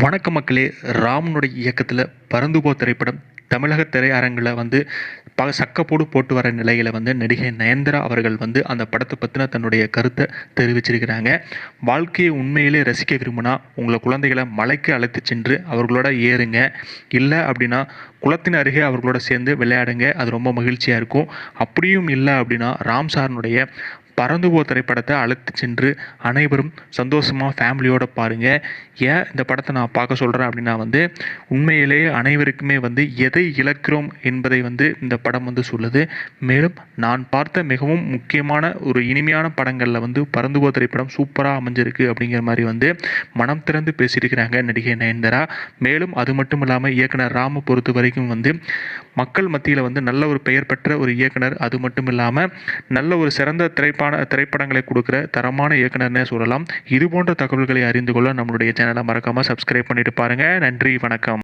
வணக்க மக்களே ராமனுடைய இயக்கத்தில் பறந்துபோ திரைப்படம் தமிழக திரையரங்கில் வந்து ப சக்கப்போடு போட்டு வர நிலையில் வந்து நடிகை நயன்தரா அவர்கள் வந்து அந்த படத்தை பற்றின தன்னுடைய கருத்தை தெரிவிச்சிருக்கிறாங்க. வாழ்க்கையை உண்மையிலே ரசிக்க விரும்பினா உங்களை குழந்தைகளை மலைக்கு அழைத்து சென்று அவர்களோட ஏறுங்க. இல்லை அப்படின்னா குளத்தின் அருகே அவர்களோட சேர்ந்து விளையாடுங்க. அது ரொம்ப மகிழ்ச்சியாக இருக்கும். அப்படியும் இல்லை அப்படின்னா ராம் சாரனுடைய பறந்து போ திரைப்படத்தை அழைத்து சென்று அனைவரும் சந்தோஷமாக ஃபேமிலியோடு பாருங்கள் ஏன் இந்த படத்தை நான் பார்க்க சொல்கிறேன் அப்படின்னா வந்து உண்மையிலேயே அனைவருக்குமே வந்து எதை இழக்கிறோம் என்பதை வந்து இந்த படம் வந்து சொல்லுது. மேலும் நான் பார்த்த மிகவும் முக்கியமான ஒரு இனிமையான படங்களில் வந்து பறந்து போ திரைப்படம் சூப்பராக அமைஞ்சிருக்கு அப்படிங்கிற மாதிரி வந்து மனம் திறந்து பேசியிருக்கிறாங்க நடிகை நயன்தாரா. மேலும் அது மட்டும் இல்லாமல் இயக்குனர் ராம பொறுத்த வரைக்கும் வந்து மக்கள் மத்தியில் வந்து நல்ல ஒரு பெயர் பெற்ற ஒரு இயக்குனர். அது மட்டும் இல்லாமல் நல்ல ஒரு சிறந்த திரைப்பான திரைப்படங்களை கொடுக்குற தரமான இயக்குனர்னே சொல்லலாம். இது போன்ற தகவல்களை அறிந்து கொள்ள நம்மளுடைய சேனலை மறக்காமல் சப்ஸ்கிரைப் பண்ணிட்டு பாருங்கள் நன்றி வணக்கம்.